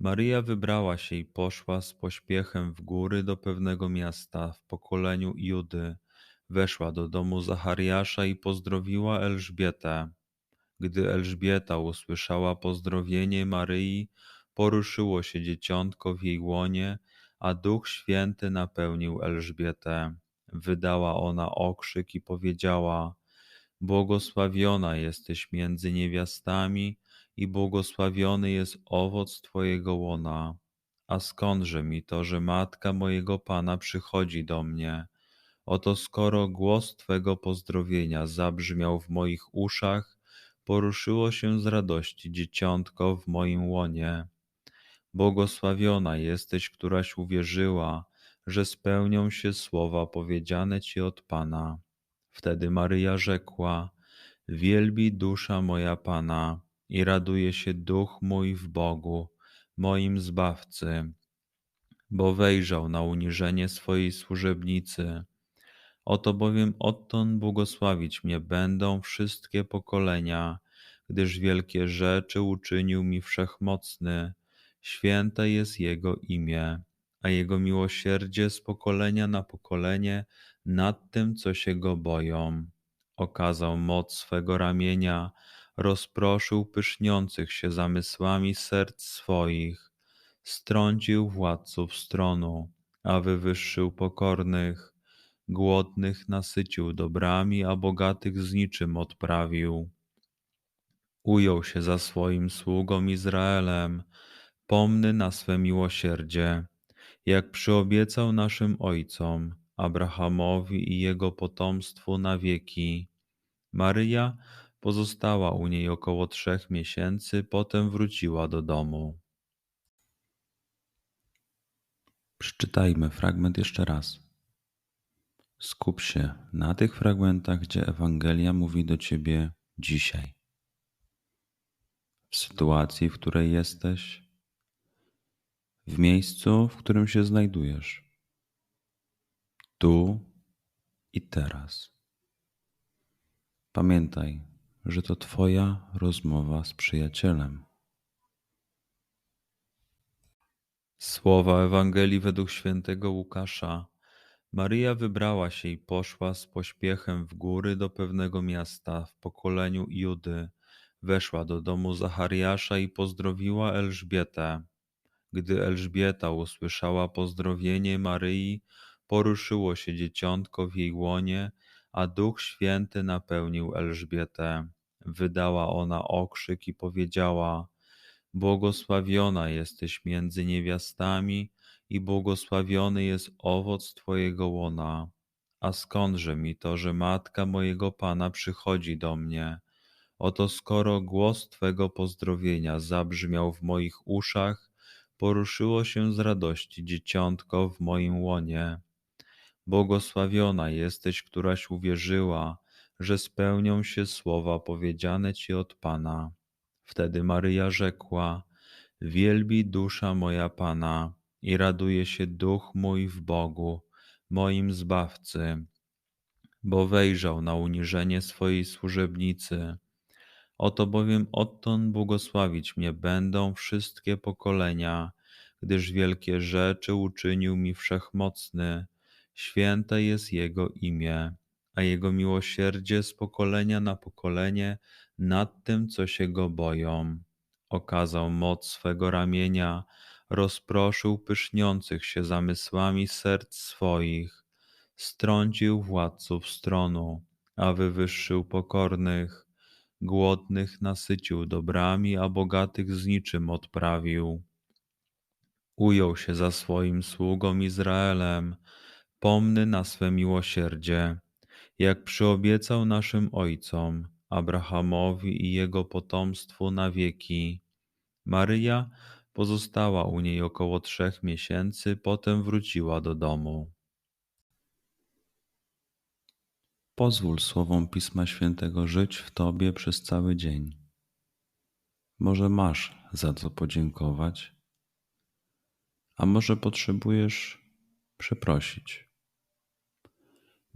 Maryja wybrała się i poszła z pośpiechem w góry do pewnego miasta w pokoleniu Judy. Weszła do domu Zachariasza i pozdrowiła Elżbietę. Gdy Elżbieta usłyszała pozdrowienie Maryi, poruszyło się dzieciątko w jej łonie, a Duch Święty napełnił Elżbietę. Wydała ona okrzyk i powiedziała: Błogosławiona jesteś między niewiastami i błogosławiony jest owoc Twojego łona. A skądże mi to, że matka mojego Pana przychodzi do mnie? Oto skoro głos Twego pozdrowienia zabrzmiał w moich uszach, poruszyło się z radości dzieciątko w moim łonie. Błogosławiona jesteś, któraś uwierzyła, że spełnią się słowa powiedziane Ci od Pana. Wtedy Maryja rzekła: Wielbi dusza moja Pana i raduje się duch mój w Bogu, moim Zbawcy, bo wejrzał na uniżenie swojej służebnicy. Oto bowiem odtąd błogosławić mnie będą wszystkie pokolenia, gdyż wielkie rzeczy uczynił mi wszechmocny, święte jest Jego imię, a Jego miłosierdzie z pokolenia na pokolenie nad tym, co się Go boją. Okazał moc swego ramienia, rozproszył pyszniących się zamysłami serc swoich, strącił władców stronu, a wywyższył pokornych, głodnych nasycił dobrami, a bogatych z niczym odprawił. Ujął się za swoim sługą Izraelem, pomny na swe miłosierdzie, jak przyobiecał naszym ojcom, Abrahamowi i jego potomstwu na wieki. Maryja Pozostała u niej około trzech miesięcy, potem wróciła do domu. Przeczytajmy fragment jeszcze raz. Skup się na tych fragmentach, gdzie Ewangelia mówi do ciebie dzisiaj. W sytuacji, w której jesteś, w miejscu, w którym się znajdujesz, tu i teraz. Pamiętaj, że to Twoja rozmowa z przyjacielem. Słowa Ewangelii według świętego Łukasza. Maryja wybrała się i poszła z pośpiechem w góry do pewnego miasta w pokoleniu Judy. Weszła do domu Zachariasza i pozdrowiła Elżbietę. Gdy Elżbieta usłyszała pozdrowienie Maryi, poruszyło się dzieciątko w jej łonie, a Duch Święty napełnił Elżbietę. Wydała ona okrzyk i powiedziała: Błogosławiona jesteś między niewiastami i błogosławiony jest owoc Twojego łona. A skądże mi to, że matka mojego Pana przychodzi do mnie? Oto skoro głos Twego pozdrowienia zabrzmiał w moich uszach, poruszyło się z radości dzieciątko w moim łonie. Błogosławiona jesteś, któraś uwierzyła, że spełnią się słowa powiedziane ci od Pana. Wtedy Maryja rzekła: Wielbi dusza moja Pana i raduje się duch mój w Bogu, moim Zbawcy, bo wejrzał na uniżenie swojej służebnicy. Oto bowiem odtąd błogosławić mnie będą wszystkie pokolenia, gdyż wielkie rzeczy uczynił mi wszechmocny, święte jest Jego imię a Jego miłosierdzie z pokolenia na pokolenie nad tym, co się Go boją. Okazał moc swego ramienia, rozproszył pyszniących się zamysłami serc swoich, strącił władców stronu, a wywyższył pokornych, głodnych nasycił dobrami, a bogatych z niczym odprawił. Ujął się za swoim sługą Izraelem, pomny na swe miłosierdzie, jak przyobiecał naszym ojcom, Abrahamowi i jego potomstwu na wieki. Maryja pozostała u niej około trzech miesięcy, potem wróciła do domu. Pozwól słowom Pisma Świętego żyć w Tobie przez cały dzień. Może masz za co podziękować, a może potrzebujesz przeprosić.